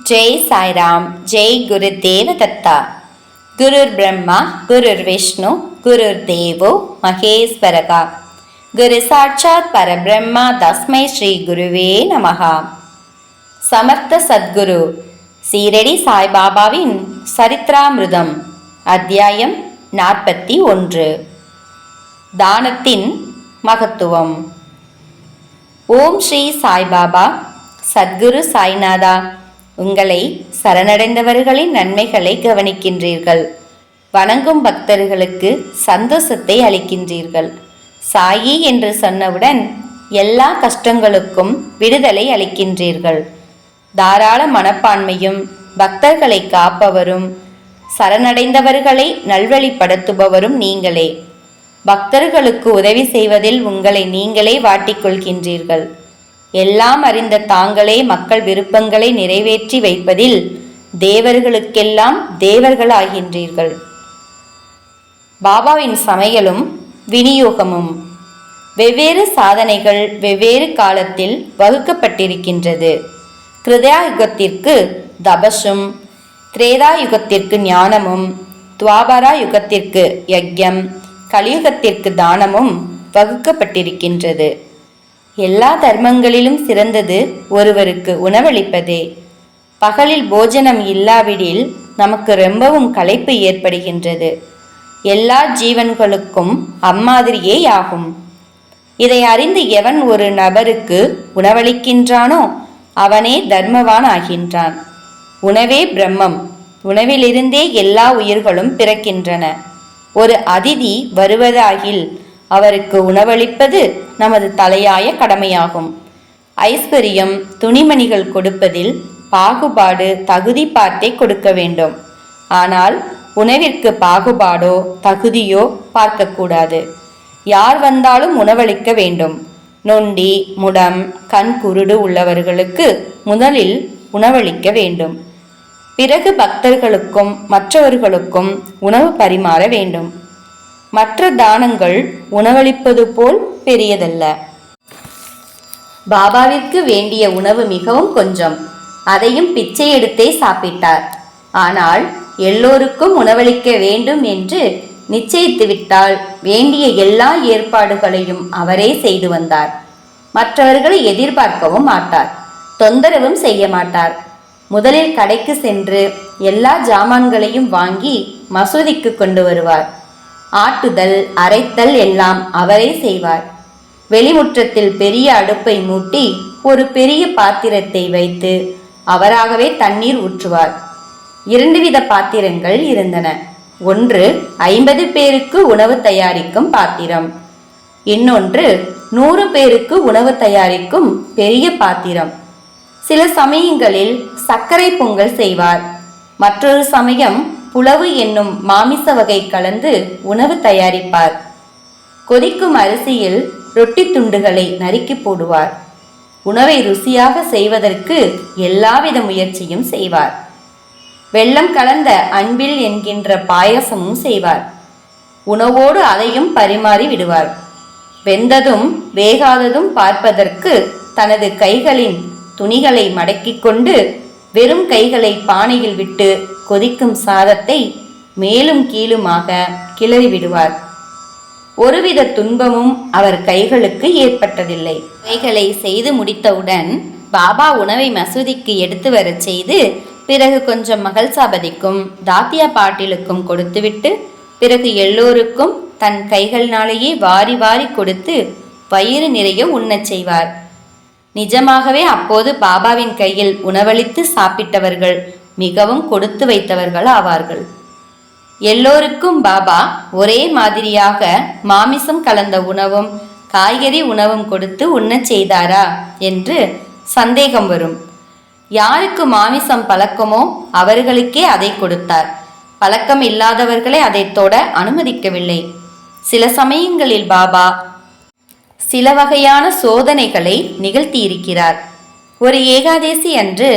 ஜெய் சாய்ராம் ஜெய் குரு தேவதத்தா. குருர் பிரம்மா குருர் விஷ்ணு குருர் தேவோ மகேஸ்வரகா. குரு சாட்சாத் பரபிரம்மா தஸ்மை ஸ்ரீ குருவே நமகா சமர்த்த சத்குரு சீரடி சாய்பாபாவின் சரித்ராமிருதம் அத்தியாயம் நாற்பத்தி ஒன்று. தானத்தின் மகத்துவம். ஓம் ஸ்ரீ சாய்பாபா சத்குரு சாய்நாதா. உங்களை சரணடைந்தவர்களின் நன்மைகளை கவனிக்கின்றீர்கள். வணங்கும் பக்தர்களுக்கு சந்தோஷத்தை அளிக்கின்றீர்கள். சாயி என்று சொன்னவுடன் எல்லா கஷ்டங்களுக்கும் விடுதலை அளிக்கின்றீர்கள். தாராள மனப்பான்மையும் பக்தர்களை காப்பவரும் சரணடைந்தவர்களை நல்வழிப்படுத்துபவரும் நீங்களே. பக்தர்களுக்கு உதவி செய்வதில் உங்களை நீங்களே வாட்டிக்கொள்கின்றீர்கள். எல்லாம் அறிந்த தாங்களே மக்கள் விருப்பங்களை நிறைவேற்றி வைப்பதில் தேவர்களுக்கெல்லாம் தேவர்களாகின்றீர்கள். பாபாவின் சமையலும் விநியோகமும் வெவ்வேறு சாதனைகள் வெவ்வேறு காலத்தில் வகுக்கப்பட்டிருக்கின்றது. கிருதயா யுகத்திற்கு தபசும் திரேதா யுகத்திற்கு ஞானமும் துவாபரா யுகத்திற்கு யஜ்யம் கலியுகத்திற்கு தானமும் வகுக்கப்பட்டிருக்கின்றது. எல்லா தர்மங்களிலும் சிறந்தது ஒருவருக்கு உணவளிப்பதே. பகலில் போஜனம் இல்லாவிடில் நமக்கு ரொம்பவும் களைப்பு ஏற்படுகின்றது. எல்லா ஜீவன்களுக்கும் அம்மாதிரியே ஆகும் இதை அறிந்து எவன் ஒரு நபருக்கு உணவளிக்கின்றானோ அவனே தர்மவான் ஆகின்றான் உணவே பிரம்மம். உணவிலிருந்தே எல்லா உயிர்களும் பிறக்கின்றன. ஒரு அதிதி வருவதாகில் அவருக்கு உணவளிப்பது நமது தலையாய கடமையாகும். ஐஸ்வர்யம் துணிமணிகள் கொடுப்பதில் பாகுபாடு தகுதி பார்த்தே கொடுக்க வேண்டும். ஆனால் உணவிற்கு பாகுபாடோ தகுதியோ பார்க்கக்கூடாது. யார் வந்தாலும் உணவளிக்க வேண்டும். நொண்டி முடம் கண் குருடு உள்ளவர்களுக்கு முதலில் உணவளிக்க வேண்டும். பிறகு பக்தர்களுக்கும் மற்றவர்களுக்கும் உணவு பரிமாற வேண்டும். மற்ற தானங்கள் உணவளிப்பது போல் பெரியதல்ல. பாபாவிற்கு வேண்டிய உணவு மிகவும் கொஞ்சம். அதையும் பிச்சை எடுத்தே சாப்பிட்டார். ஆனால் எல்லோருக்கும் உணவளிக்க வேண்டும் என்று நிச்சயித்துவிட்டால் வேண்டிய எல்லா ஏற்பாடுகளையும் அவரே செய்து வந்தார். மற்றவர்களை எதிர்பார்க்கவும் மாட்டார். தொந்தரவும் செய்ய மாட்டார். முதலில் கடைக்கு சென்று எல்லா ஜாமான்களையும் வாங்கி மசூதிக்கு கொண்டு வருவார். ஆட்டுதல் அரைத்தல் எல்லாம் அவரே செய்வார். வெளிமுற்றத்தில் பெரிய அடுப்பை மூட்டி ஒரு பெரிய பாத்திரத்தை வைத்து அவராகவே தண்ணீர் ஊற்றுவார். இரண்டு வித பாத்திரங்கள் இருந்தன. ஒன்று ஐம்பது பேருக்கு உணவு தயாரிக்கும் பாத்திரம். இன்னொன்று நூறு பேருக்கு உணவு தயாரிக்கும் பெரிய பாத்திரம். சில சமயங்களில் சர்க்கரை பொங்கல் செய்வார். மற்றொரு சமயம் புலவு என்னும் மாமிச வகை கலந்து உணவு தயாரிப்பார். கொதிக்கும் அரிசியில் ரொட்டி துண்டுகளை நறுக்கி போடுவார். உணவை ருசியாக செய்வதற்கு எல்லாவித முயற்சியும் செய்வார். வெள்ளம் கலந்த அன்பில் என்கின்ற பாயசமும் செய்வார். உணவோடு அதையும் பரிமாறி விடுவார். வெந்ததும் வேகாததும் பார்ப்பதற்கு தனது கைகளின் துணிகளை மடக்கிக் கொண்டு வெறும் கைகளை பானையில் விட்டு கொதிக்கும் சாதத்தை மேலும் கீழுமாக கிளறி விடுவார். ஒருவித துன்பமும் அவர் கைகளுக்கு ஏற்பட்டதில்லை. கைகளை செய்து முடித்தவுடன் பாபா உணவை மசூதிக்கு எடுத்து வரச் செய்து பிறகு கொஞ்சம் மகள் சாபதிக்கும் தாத்தியா பாட்டிலுக்கும் கொடுத்துவிட்டு பிறகு எல்லோருக்கும் தன் கைகளினாலேயே வாரி வாரி கொடுத்து வயிறு நிறைய உண்ணச் செய்வார். நிஜமாகவே அப்போது பாபாவின் கையில் உணவளித்து சாப்பிட்டவர்கள் மிகவும் கொடுத்து வைத்தவர்கள் ஆவார்கள். எல்லோருக்கும் பாபா ஒரே மாதிரியாக மாமிசம் கலந்த உணவும் காய்கறி உணவும் கொடுத்து உண்ணச் செய்தாரா என்று சந்தேகம் வரும். யாருக்கு மாமிசம் பழக்கமோ அவர்களுக்கே அதை கொடுத்தார். பழக்கம் இல்லாதவர்களை அதை தொட அனுமதிக்கவில்லை. சில சமயங்களில் பாபா சில வகையான சோதனைகளை நிகழ்த்தியிருக்கிறார். ஒரு ஏகாதேசி அன்று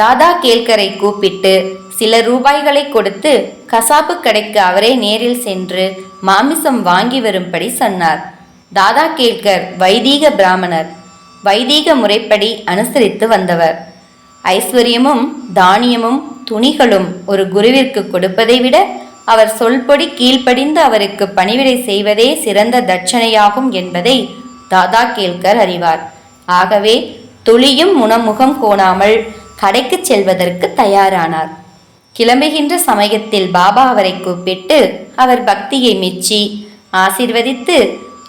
தாதா கேல்கரை கூப்பிட்டு சில ரூபாய்களை கொடுத்து கசாப்பு கடைக்கு அவரே நேரில் சென்று மாமிசம் வாங்கி வரும்படி சொன்னார். தாதா கேல்கர் வைதீக பிராமணர். வைதீக முறைப்படி அனுசரித்து வந்தவர். ஐஸ்வர்யமும் தானியமும் துணிகளும் ஒரு குருவிற்கு கொடுப்பதை விட அவர் சொல்பொடி கீழ்ப்படிந்து அவருக்கு பணிவிடை செய்வதே சிறந்த தட்சணையாகும் என்பதை தாதா கேல்கர் அறிவார். ஆகவே துளியும் முனமுகம் கோணாமல் கடைக்குச் செல்வதற்கு தயாரானார். கிளம்புகின்ற சமயத்தில் பாபா அவரை கூப்பிட்டு அவர் பக்தியை மெச்சி ஆசிர்வதித்து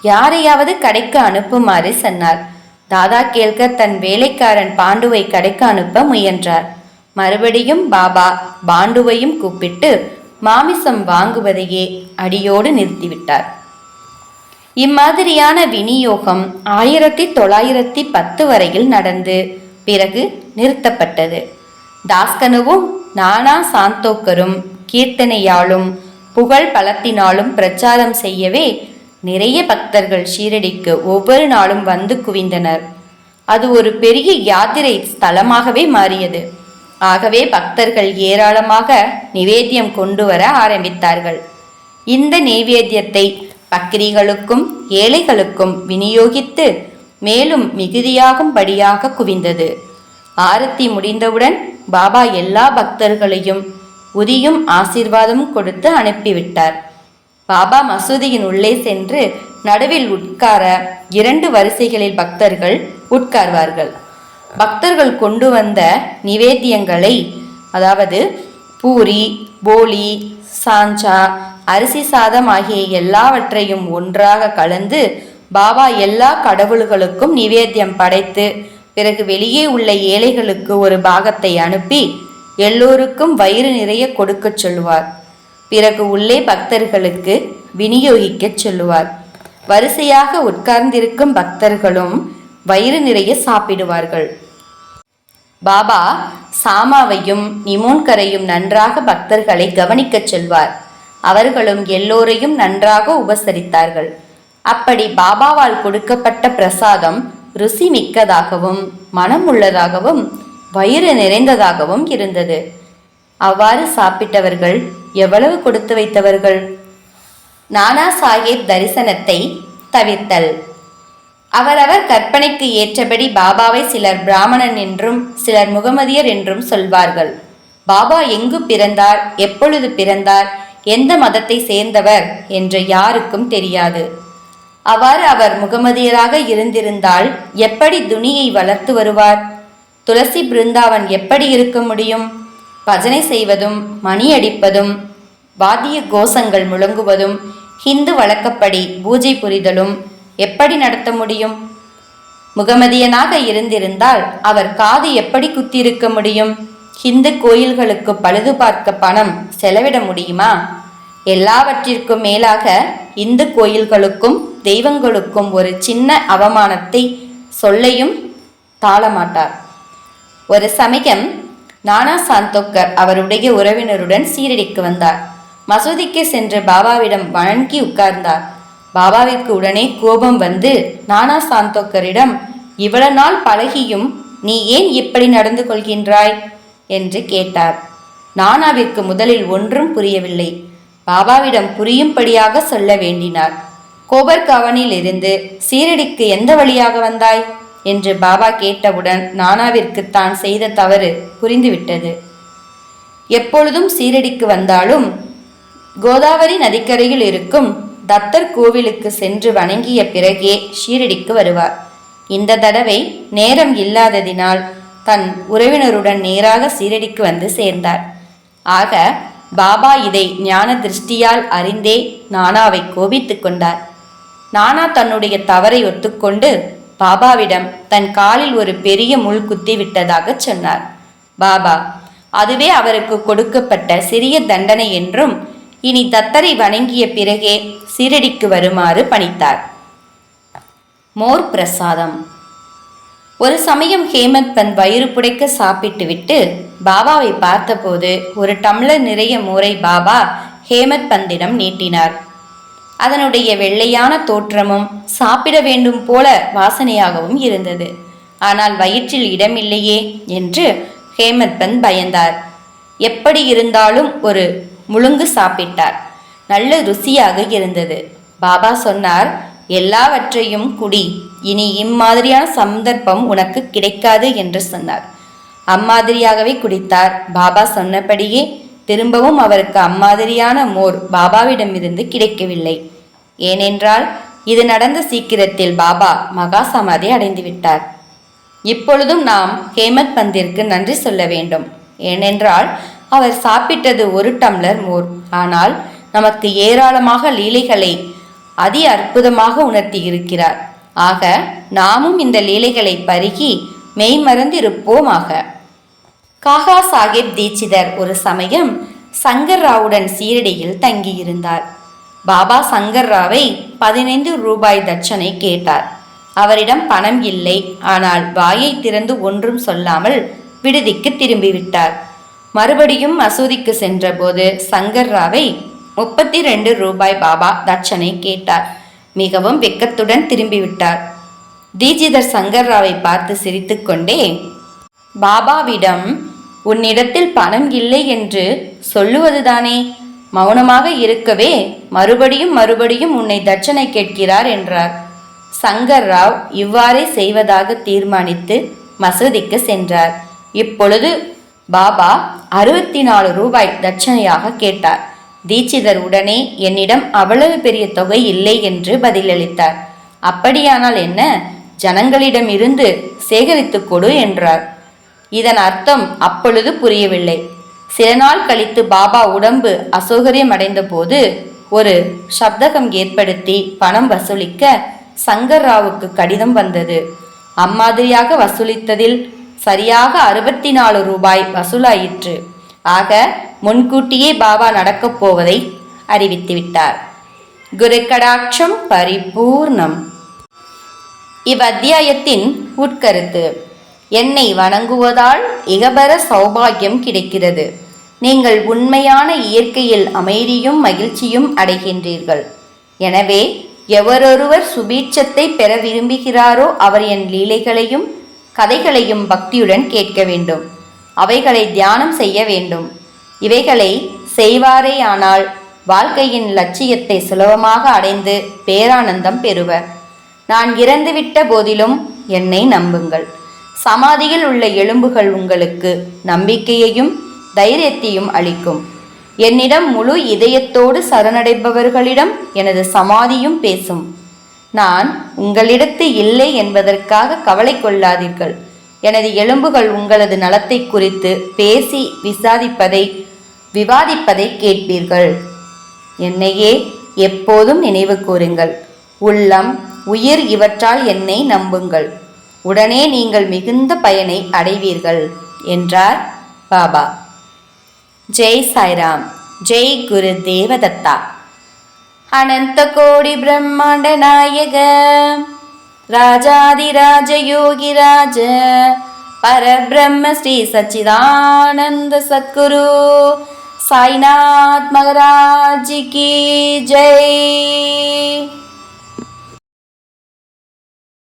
யாரையாவது கடைக்கு அனுப்புமாறு சொன்னார். தாதா கேள்க தன் வேலைக்காரன் பாண்டுவை கடைக்கு அனுப்ப முயன்றார். மறுபடியும் பாபா பாண்டுவையும் கூப்பிட்டு மாமிசம் வாங்குவதையே அடியோடு நிறுத்திவிட்டார். இம்மாதிரியான விநியோகம் ஆயிரத்தி தொள்ளாயிரத்தி பத்து வரையில் நடந்து பிறகு நிறுத்தப்பட்டது. தாஸ்கனுவும் நானா சாந்தோக்கரும் கீர்த்தனையாலும் புகழ் பலத்தினாலும் பிரச்சாரம் செய்யவே நிறைய பக்தர்கள் ஷீரடிக்கு ஒவ்வொரு நாளும் வந்து குவிந்தனர். அது ஒரு பெரிய யாத்திரை ஸ்தலமாகவே மாறியது. ஆகவே பக்தர்கள் ஏராளமாக நிவேத்தியம் கொண்டு வர ஆரம்பித்தார்கள். இந்த நைவேத்தியத்தை பக்ரிகளுக்கும் ஏழைகளுக்கும் விநியோகித்து மேலும் மிகுதியாகும்படியாக குவிந்தது. ஆரத்தி முடிந்தவுடன் பாபா எல்லா பக்தர்களையும் உதியும் ஆசீர்வாதம் கொடுத்து அனுப்பிவிட்டார். பாபா மசூதியின் உள்ளே சென்று நடுவில் உட்கார இரண்டு வரிசைகளில் பக்தர்கள் உட்கார்வார்கள். பக்தர்கள் கொண்டு வந்த நிவேத்தியங்களை அதாவது பூரி போலி சாஞ்சா அரிசி சாதம் ஆகிய எல்லாவற்றையும் ஒன்றாக கலந்து பாபா எல்லா கடவுள்களுக்கும் நிவேத்தியம் படைத்து பிறகு வெளியே உள்ள ஏழைகளுக்கு ஒரு பாகத்தை அனுப்பி எல்லோருக்கும் வயிறு நிறைய கொடுக்கச் சொல்லுவார். பிறகு உள்ளே பக்தர்களுக்கு விநியோகிக்கச் சொல்லுவார். வரிசையாக உட்கார்ந்திருக்கும் பக்தர்களும் வயிறு நிறைய சாப்பிடுவார்கள். பாபா சாமாவையும் நிமோன்கரையும் நன்றாக பக்தர்களை கவனிக்கச் செல்வார். அவர்களும் எல்லோரையும் நன்றாக உபசரித்தார்கள். அப்படி பாபாவால் கொடுக்கப்பட்ட பிரசாதம் ருசி மிக்கதாகவும் மனம் உள்ளதாகவும் வயிறு நிறைந்ததாகவும் இருந்தது. அவ்வாறு சாப்பிட்டவர்கள் எவ்வளவு கொடுத்து வைத்தவர்கள்? நானா சாஹேப் தரிசனத்தை தவிர்த்தல். அவரவர் கற்பனைக்கு ஏற்றபடி பாபாவை சிலர் பிராமணன் என்றும் சிலர் முகமதியர் என்றும் சொல்வார்கள். பாபா எங்கு பிறந்தார்? எப்பொழுது பிறந்தார்? எந்த மதத்தை சேர்ந்தவர்? என்று யாருக்கும் தெரியாது. அவ்வாறு அவர் முகமதியராக இருந்திருந்தால் எப்படி துணியை வளர்த்து வருவார்? துளசி பிருந்தாவன் எப்படி இருக்க முடியும்? பஜனை செய்வதும் மணி அடிப்பதும் வாத்திய கோஷங்கள் முழங்குவதும் ஹிந்து வழக்கப்படி பூஜை புரிதலும் எப்படி நடத்த முடியும்? முகமதியனாக இருந்திருந்தால் அவர் காது எப்படி குத்தியிருக்க முடியும்? ஹிந்து கோயில்களுக்கு பழுது பார்க்க பணம் செலவிட முடியுமா? எல்லாவற்றிற்கும் மேலாக இந்து கோயில்களுக்கும் தெய்வங்களுக்கும் ஒரு சின்ன அவமானத்தை சொல்லையும் தாளமாட்டார். ஒரு சமயம் நானா சாந்தோக்கர் அவருடைய உறவினருடன் சீரடிக்கு வந்தார். மசூதிக்கு சென்று பாபாவிடம் வணங்கி உட்கார்ந்தார். பாபாவிற்கு உடனே கோபம் வந்து நானா சாந்தோக்கரிடம் இவ்வளவு நாள் பழகியும் நீ ஏன் இப்படி நடந்து கொள்கின்றாய்? என்று கேட்டார். நானாவிற்கு முதலில் ஒன்றும் புரியவில்லை. பாபாவிடம் புரியும்படியாக சொல்ல வேண்டினார். கோபர்கவனில் இருந்து சீரடிக்கு எந்த வழியாக வந்தாய்? என்று பாபா கேட்டவுடன் நானாவிற்கு தான் செய்த தவறு புரிந்துவிட்டது. எப்பொழுதும் சீரடிக்கு வந்தாலும் கோதாவரி நதிக்கரையில் இருக்கும் தத்தர் கோவிலுக்கு சென்று வணங்கிய பிறகே ஷீரடிக்கு வருவார். இந்த தடவை நேரம் இல்லாததினால் தன் உறவினருடன் நேராக சீரடிக்கு வந்து சேர்ந்தார். ஆக பாபா இதை ஞான திருஷ்டியால் அறிந்தே நானாவை கோபித்து கொண்டார். நானா தன்னுடைய தவறை ஒத்துக்கொண்டு பாபாவிடம் தன் காலில் ஒரு பெரிய முள் குத்தி விட்டதாக சொன்னார். பாபா அதுவே அவருக்கு கொடுக்கப்பட்ட சிறிய தண்டனை என்றும் இனி தத்தரை வணங்கிய பிறகே சீரடிக்கு வருமாறு பணித்தார். மோர் பிரசாதம். ஒரு சமயம் ஹேமந்த் பந்த் வயிறு புடைக்க சாப்பிட்டுவிட்டு பாபாவை பார்த்தபோது ஒரு டம்ளர் நிறைய மோரை பாபா ஹேமத் பந்திடம் நீட்டினார். அதனுடைய வெள்ளையான தோற்றமும் சாப்பிட வேண்டும் போல வாசனையாகவும் இருந்தது. ஆனால் வயிற்றில் இடமில்லையே என்று ஹேமத்பந்த் பயந்தார். எப்படி இருந்தாலும் ஒரு முழுங்கு சாப்பிட்டார். நல்ல ருசியாக இருந்தது. பாபா சொன்னார் எல்லாவற்றையும் குடி. இனி இம்மாதிரியான சந்தர்ப்பம் உனக்கு கிடைக்காது என்று சொன்னார். அம்மாதிரியாகவே குடித்தார். பாபா சொன்னபடியே திரும்பவும் அவருக்கு அம்மாதிரியான மோர் பாபாவிடமிருந்து கிடைக்கவில்லை. ஏனென்றால் இது நடந்த சீக்கிரத்தில் பாபா மகா சமாதி அடைந்து விட்டார் இப்பொழுதும் நாம் ஹேமத் பந்திற்கு நன்றி சொல்ல வேண்டும். ஏனென்றால் அவர் சாப்பிட்டது ஒரு டம்ளர் மோர். ஆனால் நமக்கு ஏராளமாக லீலைகளை அதி அற்புதமாக உணர்த்தி இருக்கிறார் ஆக நாமும் இந்த லீலைகளை பருகி மெய்மறந்திருப்போமாக. காகா சாஹிப் தீட்சிதர் ஒரு சமயம் சங்கர் ராவுடன் சீரடியில் தங்கியிருந்தார். பாபா சங்கர் ராவை பதினைந்து ரூபாய் தட்சணை கேட்டார். அவரிடம் பணம் இல்லை ஆனால் வாயை திறந்து ஒன்றும் சொல்லாமல் விடுதிக்கு திரும்பிவிட்டார். மறுபடியும் மசூதிக்கு சென்றபோது சங்கர் ராவை முப்பத்தி ரெண்டு ரூபாய் பாபா தட்சணை கேட்டார். மிகவும் வெக்கத்துடன் திரும்பிவிட்டார். தீஜிதர் சங்கர் ராவை பார்த்து சிரித்துக்கொண்டே பாபாவிடம் உன்னிடத்தில் பணம் இல்லை என்று சொல்லுவதுதானே? மௌனமாக இருக்கவே மறுபடியும் மறுபடியும் உன்னை தட்சணை கேட்கிறார் என்றார். சங்கர் ராவ் இவ்வாறே செய்வதாக தீர்மானித்து மசூதிக்கு சென்றார். இப்பொழுது பாபா அறுபத்தி நாலு ரூபாய் தட்சணையாக கேட்டார். தீட்சிதர் உடனே என்னிடம் அவ்வளவு பெரிய தொகை இல்லை என்று பதிலளித்தார். அப்படியானால் என்ன? ஜனங்களிடமிருந்து சேகரித்துக் கொடு என்றார். இதன் அர்த்தம் அப்பொழுது புரியவில்லை. சில நாள் கழித்து பாபா உடம்பு அசௌகரியம் அடைந்தபோது ஒரு சப்தகம் ஏற்படுத்தி பணம் வசூலிக்க சங்கர் ராவுக்கு கடிதம் வந்தது. அம்மாதிரியாக வசூலித்ததில் சரியாக அறுபத்தி நாலு ரூபாய் வசூலாயிற்று. ஆக முன்கூட்டியே பாபா நடக்கப் போவதை அறிவித்துவிட்டார் குரு கடாட்சம் பரிபூர்ணம். இவ்வத்தியாயத்தின் உட்கருத்து. என்னை வணங்குவதால் இகபர சௌபாகியம் கிடைக்கிறது. நீங்கள் உண்மையான இயற்கையில் அமைதியும் மகிழ்ச்சியும் அடைகின்றீர்கள். எனவே எவரொருவர் சுபீட்சத்தை பெற விரும்புகிறாரோ அவர் என் லீலைகளையும் கதைகளையும் பக்தியுடன் கேட்க வேண்டும். அவைகளை தியானம் செய்ய வேண்டும். இவைகளை செய்வாரேயானால் வாழ்க்கையின் லட்சியத்தை சுலபமாக அடைந்து பேரானந்தம் பெறுவர். நான் இறந்துவிட்ட போதிலும் என்னை நம்புங்கள். சமாதியில் உள்ள எலும்புகள் உங்களுக்கு நம்பிக்கையையும் தைரியத்தையும் அளிக்கும். என்னிடம் முழு இதயத்தோடு சரணடைபவர்களிடம் எனது சமாதியும் பேசும். நான் உங்களிடத்து இல்லை என்பதற்காக கவலை கொள்ளாதீர்கள். எனது எலும்புகள் உங்களது நலத்தை குறித்து பேசி விசாரிப்பதை விவாதிப்பதை கேட்பீர்கள். என்னையே எப்போதும் நினைவு கூறுங்கள். உள்ளம் உயிர் இவற்றால் என்னை நம்புங்கள். உடனே நீங்கள் மிகுந்த பயனை அடைவீர்கள் என்றார் பாபா. ஜெய் சாய்ராம் ஜெய் குரு தேவதத்தா. அனந்த கோடி பிரம்மாண்ட நாயக ராஜாதிராஜ யோகிராஜ பரபிரம்ம ஸ்ரீ சச்சிதானந்த சத்குரு சாய்நாத் மகராஜி கி ஜெய்.